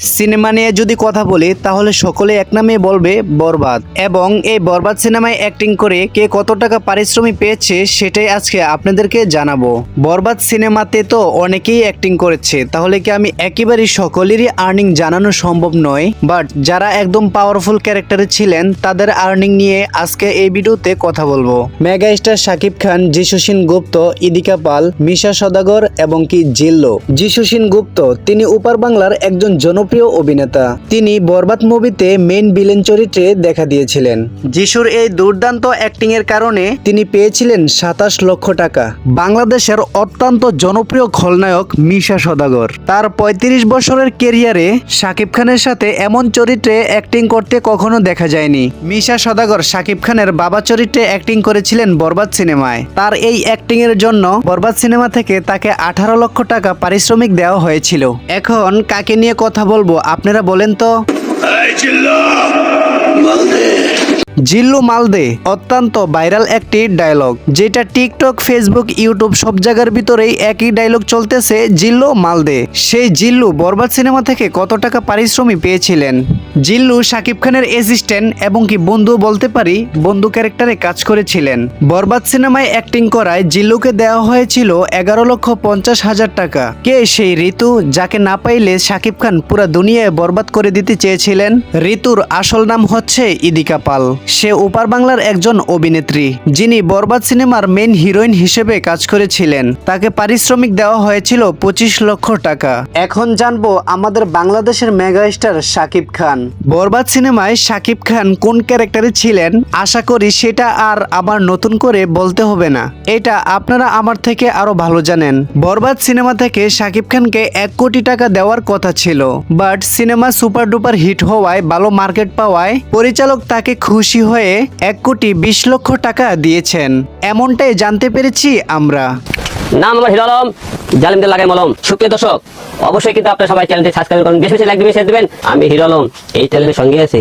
Cinema নিয়ে যদি কথা বলি, তাহলে সকলে এক নামে বলবে বরবাদ। এবং এই বরবাদ সিনেমায় অ্যাক্টিং করে কে কত টাকা পারিশ্রমিক পেয়েছে, সেটাই আজকে আপনাদেরকে জানাব। বরবাদ সিনেমাতে তো অনেকেই অ্যাক্টিং করেছে, তাহলে কি আমি একেবারেই সকলেরই আর্নিং জানানো সম্ভব নয়? বাট যারা একদম পাওয়ারফুল ক্যারেক্টারে ছিলেন, তাদের আর্নিং নিয়ে আজকে এই ভিডিওতে কথা বলব। মেগা স্টার শাকিব খান যিশুসিন গুপ্ত, ইদিকা পাল, মিশা সদাগর এবং কি জিল্লো। যিশুসিন গুপ্ত, তিনি উপার বাংলার একজন জনপ্রিয় অভিনেতা। তিনি বরবাদ মুভিতে মেন ভিলেন চরিত্রে দেখা দিয়েছিলেন। যিশুর এই দুর্দান্ত অ্যাক্টিং এর কারণে তিনি পেয়েছিলেন সাতাশ লক্ষ টাকা। বাংলাদেশের অত্যন্ত জনপ্রিয় খলনায়ক মিশা সদাগর। তার ৩৫ বছরের কেরিয়ারে শাকিব খানের সাথে এমন চরিত্রে অ্যাক্টিং করতে কখনো দেখা যায়নি। মিশা সদাগর শাকিব খানের বাবা চরিত্রে অ্যাক্টিং করেছিলেন বরবাদ সিনেমায়। তার এই অ্যাক্টিং এর জন্য বরবাদ সিনেমা থেকে তাকে আঠারো লক্ষ টাকা পারিশ্রমিক দেওয়া হয়েছিল। এখন কাকে নিয়ে কথা বলব আপনারা বলেন তো। জিল্লু মালদে অত্যন্ত ভাইরাল একটি ডায়লগ যেটা টিকটক ফেসবুক ইউটিউব সব জায়গার ভিতরেই একই ডায়লগ চলতেছে জিল্লু মালদে। সেই জিল্লু বরবাদ সিনেমা থেকে কত টাকা পারিশ্রমিক পেয়েছিলেন? জিল্লু শাকিব খানের অ্যাসিস্ট্যান্ট এবং কি বন্ধু বলতে পারি, বন্ধু ক্যারেক্টারে কাজ করেছিলেন। বরবাদ সিনেমায় অ্যাক্টিং করায় জিল্লুকে দেওয়া হয়েছিল এগারো লক্ষ পঞ্চাশ হাজার টাকা। কে সেই ঋতু, যাকে না পাইলে শাকিব খান পুরো দুনিয়ায় বরবাদ করে দিতে চেয়েছিলেন? ঋতুর আসল নাম হচ্ছে ইদিকা পাল। সে ওপার বাংলার একজন অভিনেত্রী, যিনি বরবাদ সিনেমার মেন হিরোইন হিসেবে কাজ করেছিলেন। তাকে পারিশ্রমিক দেওয়া হয়েছিল পঁচিশ লক্ষ টাকা। এখন জানব আমাদের বাংলাদেশের মেগা স্টার শাকিব খান। বরবাদ সিনেমায় শাকিব খান কোন ক্যারেক্টারে ছিলেন? আশা করি সেটা আর আবার নতুন করে বলতে হবে না। এটা আপনারা আমার থেকে আরও ভালো জানেন। বরবাদ সিনেমা থেকে শাকিব খানকে এক কোটি টাকা দেওয়ার কথা ছিল। But cinema super duper hit হওয়ায় ভালো মার্কেট পাওয়ায় পরিচালক তাকে খুশি হয়ে এক কোটি বিশ লক্ষ টাকা দিয়েছেন। এমনটাই জানতে পেরেছি আমরা। নাম আমার হিরো আলম, জালিমদের লাগাই মলম। সুপ্রিয় দর্শক, অবশ্যই কিন্তু আপনারা সবাই চ্যানেলটি সাবস্ক্রাইব করুন। বেশি বেশি লাইক দিবেন শেয়ার দিবেন। আমি হিরো আলম, এই চ্যানেলের সঙ্গে আছি।